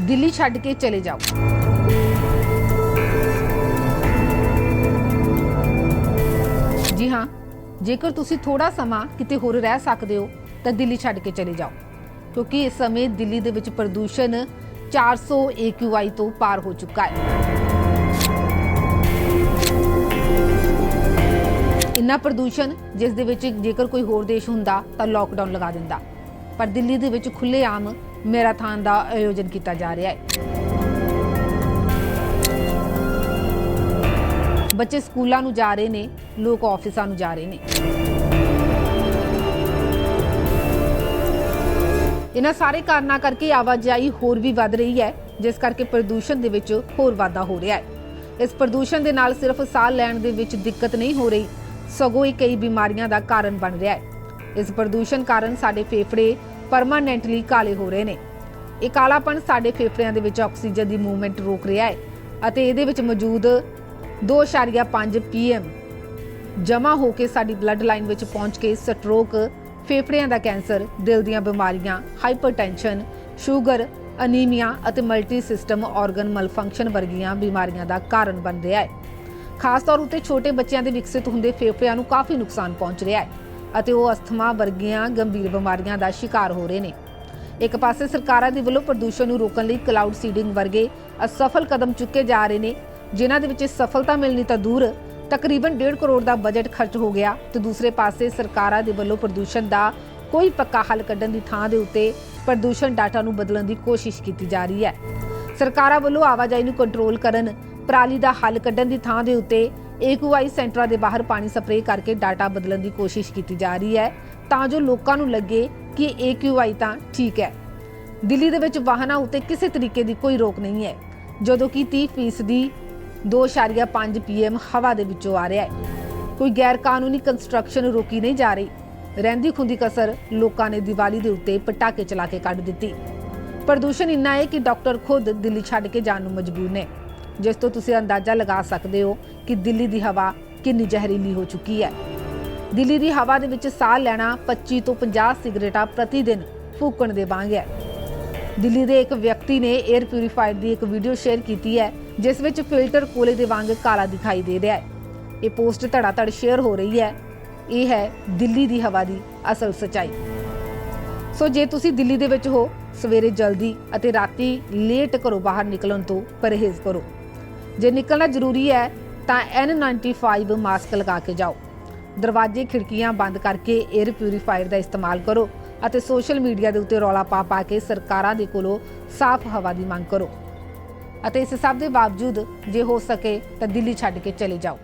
ਦਿੱਲੀ ਛੱਡ ਕੇ ਚਲੇ ਜਾਓ। ਜੀ ਹਾਂ, ਜੇਕਰ ਤੁਸੀਂ ਥੋੜਾ ਸਮਾਂ ਕਿਤੇ ਹੋਰ ਰਹਿ ਸਕਦੇ ਹੋ, ਤਾਂ ਦਿੱਲੀ ਛੱਡ ਕੇ ਚਲੇ ਜਾਓ, ਕਿਉਂਕਿ ਇਸ ਸਮੇਂ ਦਿੱਲੀ ਦੇ ਵਿੱਚ ਪ੍ਰਦੂਸ਼ਣ 400 AQI ਤੋਂ ਪਾਰ ਹੋ ਚੁੱਕਾ ਹੈ। ਇੰਨਾ ਪ੍ਰਦੂਸ਼ਣ ਜਿਸ ਦੇ ਵਿੱਚ ਜੇਕਰ ਕੋਈ ਹੋਰ ਦੇਸ਼ ਹੁੰਦਾ, ਤਾਂ ਲੋਕਡਾਊਨ ਲਗਾ ਦਿੰਦਾ। ਪਰ ਦਿੱਲੀ ਦੇ ਵਿੱਚ ਖੁੱਲ੍ਹੇਆਮ ਮੈਰਾਥਨ ਦਾ ਆਯੋਜਨ ਕੀਤਾ ਜਾ ਰਿਹਾ ਹੈ। ਬੱਚੇ ਸਕੂਲਾਂ ਨੂੰ ਜਾ ਰਹੇ ਨੇ, ਲੋਕ ਆਫਿਸਾਂ ਨੂੰ ਜਾ ਰਹੇ ਨੇ। ਇਹਨਾਂ ਸਾਰੇ ਕਾਰਨਾਂ ਕਰਕੇ ਆਵਾਜਾਈ ਹੋਰ ਵੀ ਵੱਧ ਰਹੀ ਹੈ, ਜਿਸ ਕਰਕੇ ਪ੍ਰਦੂਸ਼ਣ ਦੇ ਵਿੱਚ ਹੋਰ ਵਾਧਾ ਹੋ ਰਿਹਾ ਹੈ। ਇਸ ਪ੍ਰਦੂਸ਼ਣ ਦੇ ਨਾਲ ਸਿਰਫ ਸਾਹ ਲੈਣ ਦੇ ਵਿੱਚ ਦਿੱਕਤ ਨਹੀਂ ਹੋ ਰਹੀ, ਸਗੋਂ ਇਹ ਕਈ ਬਿਮਾਰੀਆਂ ਦਾ ਕਾਰਨ ਬਣ ਰਿਹਾ ਹੈ। ਇਸ ਪ੍ਰਦੂਸ਼ਣ ਕਾਰਨ ਸਾਡੇ ਫੇਫੜੇ ਪਰਮਾਨੈਂਟਲੀ ਕਾਲੇ ਹੋ ਰਹੇ ਨੇ। ਇਹ ਕਾਲਾਪਣ ਸਾਡੇ ਫੇਫੜਿਆਂ ਦੇ ਵਿੱਚ ਆਕਸੀਜਨ ਦੀ ਮੂਵਮੈਂਟ ਰੋਕ ਰਿਹਾ ਹੈ ਅਤੇ ਇਹਦੇ ਵਿੱਚ ਮੌਜੂਦ 2.5 ਪੀਐਮ ਜਮਾ ਹੋ ਕੇ ਸਾਡੀ ਬਲੱਡ ਲਾਈਨ ਵਿੱਚ ਪਹੁੰਚ ਕੇ ਸਟ੍ਰੋਕ, ਫੇਫੜਿਆਂ ਦਾ ਕੈਂਸਰ, ਦਿਲ ਦੀਆਂ ਬਿਮਾਰੀਆਂ, ਹਾਈਪਰਟੈਂਸ਼ਨ, ਸ਼ੂਗਰ, ਅਨੀਮੀਆ ਅਤੇ ਮਲਟੀ ਸਿਸਟਮ ਆਰਗਨ ਮਲਫੰਕਸ਼ਨ ਵਰਗੀਆਂ ਬਿਮਾਰੀਆਂ ਦਾ ਕਾਰਨ ਬਣ ਰਿਹਾ ਹੈ। ਖਾਸ ਤੌਰ ਉਤੇ ਛੋਟੇ ਬੱਚਿਆਂ ਦੇ ਵਿਕਸਿਤ ਹੁੰਦੇ ਫੇਫੜਿਆਂ ਨੂੰ ਕਾਫੀ ਨੁਕਸਾਨ ਪਹੁੰਚ ਰਿਹਾ ਹੈ। ਅਤੇ ਉਹ ਅਸਥਮਾ ਵਰਗੀਆਂ ਗੰਭੀਰ ਬਿਮਾਰੀਆਂ ਦਾ ਸ਼ਿਕਾਰ ਹੋ ਰਹੇ ਨੇ। ਇੱਕ ਪਾਸੇ ਸਰਕਾਰਾਂ ਦੇ ਵੱਲੋਂ ਪ੍ਰਦੂਸ਼ਣ ਨੂੰ ਰੋਕਣ ਲਈ ਕਲਾਊਡ ਸੀਡਿੰਗ ਵਰਗੇ ਅਸਫਲ ਕਦਮ ਚੁੱਕੇ ਜਾ ਰਹੇ ਨੇ, ਜਿਨ੍ਹਾਂ ਦੇ ਵਿੱਚ ਸਫਲਤਾ ਮਿਲਣੀ ਤਾਂ ਦੂਰ, ਤਕਰੀਬਨ 1.5 ਕਰੋੜ ਦਾ ਬਜਟ ਖਰਚ ਹੋ ਗਿਆ ਤੇ ਦੂਸਰੇ ਪਾਸੇ ਸਰਕਾਰਾਂ ਦੇ ਵੱਲੋਂ ਪ੍ਰਦੂਸ਼ਣ ਦਾ ਕੋਈ ਪੱਕਾ ਹੱਲ ਕੱਢਣ ਦੀ ਥਾਂ ਦੇ ਉੱਤੇ ਪ੍ਰਦੂਸ਼ਣ ਡਾਟਾ ਨੂੰ ਬਦਲਣ ਦੀ ਕੋਸ਼ਿਸ਼ ਕੀਤੀ ਜਾ ਰਹੀ ਹੈ। ਸਰਕਾਰਾਂ ਵੱਲੋਂ ਆਵਾਜਾਈ ਨੂੰ ਕੰਟਰੋਲ ਕਰਨ, ਪਰਾਲੀ ਦਾ ਹੱਲ ਕੱਢਣ ਦੀ ਥਾਂ ਦੇ ਉੱਤੇ ਏਕੂਆਈ ਸੈਂਟਰਾਂ ਦੇ ਬਾਹਰ ਪਾਣੀ ਸਪਰੇਅ ਕਰਕੇ ਡਾਟਾ ਬਦਲਣ ਦੀ ਕੋਸ਼ਿਸ਼ ਕੀਤੀ ਜਾ ਰਹੀ ਹੈ, ਤਾਂ ਜੋ ਲੋਕਾਂ ਨੂੰ ਲੱਗੇ ਕਿ ਏਕੂਆਈ ਤਾਂ ਠੀਕ ਹੈ। ਦਿੱਲੀ ਦੇ ਵਿੱਚ ਵਾਹਨਾਂ ਉੱਤੇ ਕਿਸੇ ਤਰੀਕੇ ਦੀ ਕੋਈ ਰੋਕ ਨਹੀਂ ਹੈ, ਜਦੋਂ ਕਿ 30% ਦੀ 2.5 ਪੀਐਮ ਹਵਾ ਦੇ ਵਿੱਚੋਂ ਆ ਰਿਹਾ ਹੈ। ਕੋਈ ਗੈਰ ਕਾਨੂੰਨੀ ਕੰਸਟਰਕਸ਼ਨ ਰੋਕੀ ਨਹੀਂ ਜਾ ਰਹੀ। ਰਹਿੰਦੀ ਖੁੰਦੀ ਕਸਰ ਲੋਕਾਂ ਨੇ ਦੀਵਾਲੀ ਦੇ ਉੱਤੇ ਪਟਾਕੇ ਚਲਾ ਕੇ ਕੱਢ ਦਿੱਤੀ। ਪ੍ਰਦੂਸ਼ਣ ਇੰਨਾ ਹੈ ਕਿ ਡਾਕਟਰ ਖੁਦ ਦਿੱਲੀ ਛੱਡ ਕੇ ਜਾਣ ਨੂੰ ਮਜਬੂਰ ਨੇ। ਜਿਸ ਤੋਂ ਤੁਸੀਂ ਅੰਦਾਜ਼ਾ ਲਗਾ ਸਕਦੇ ਹੋ ਕਿ ਦਿੱਲੀ ਦੀ ਹਵਾ ਕਿੰਨੀ ਜ਼ਹਿਰੀਲੀ ਹੋ ਚੁੱਕੀ ਹੈ। ਦਿੱਲੀ ਦੀ ਹਵਾ ਦੇ ਵਿੱਚ ਸਾਹ ਲੈਣਾ 25 ਤੋਂ 50 ਸਿਗਰਟਾਂ ਪ੍ਰਤੀ ਦਿਨ ਫੂਕਣ ਦੇ ਵਾਂਗ ਹੈ। ਦਿੱਲੀ ਦੇ ਇੱਕ ਵਿਅਕਤੀ ਨੇ 에ਅਰ ਪਿਊਰੀਫਾਇਰ ਦੀ ਇੱਕ ਵੀਡੀਓ ਸ਼ੇਅਰ ਕੀਤੀ ਹੈ, ਜਿਸ ਵਿੱਚ ਫਿਲਟਰ ਕੋਲੇ ਦੇ ਵਾਂਗ ਕਾਲਾ ਦਿਖਾਈ ਦੇ ਰਿਹਾ ਹੈ। ਇਹ ਪੋਸਟ ਧੜਾਧੜ ਸ਼ੇਅਰ ਹੋ ਰਹੀ ਹੈ। ਇਹ ਹੈ ਦਿੱਲੀ ਦੀ ਹਵਾ ਦੀ ਅਸਲ ਸਚਾਈ। ਸੋ ਜੇ ਤੁਸੀਂ ਦਿੱਲੀ ਦੇ ਵਿੱਚ ਹੋ, ਸਵੇਰੇ ਜਲਦੀ ਅਤੇ ਰਾਤੀ ਲੇਟ ਘਰੋਂ ਬਾਹਰ ਨਿਕਲਣ ਤੋਂ ਪਰਹੇਜ਼ ਕਰੋ। ਜੇ ਨਿਕਲਣਾ ਜ਼ਰੂਰੀ ਹੈ, ਤਾਂ N95 ਮਾਸਕ ਲਗਾ ਕੇ ਜਾਓ। ਦਰਵਾਜ਼ੇ, ਖਿੜਕੀਆਂ ਬੰਦ ਕਰਕੇ 에ਅਰ ਪਿਊਰੀਫਾਇਰ ਦਾ ਇਸਤੇਮਾਲ ਕਰੋ ਅਤੇ ਸੋਸ਼ਲ ਮੀਡੀਆ ਦੇ ਉੱਤੇ ਰੌਲਾ ਪਾ ਪਾ ਕੇ ਸਰਕਾਰਾਂ ਦੇ ਕੋਲੋਂ ਸਾਫ਼ ਹਵਾ ਦੀ ਮੰਗ ਕਰੋ। ਅਤੇ ਇਸ ਸਭ ਦੇ ਬਾਵਜੂਦ ਜੇ ਹੋ ਸਕੇ ਤਾਂ ਦਿੱਲੀ ਛੱਡ ਕੇ ਚਲੇ ਜਾਓ।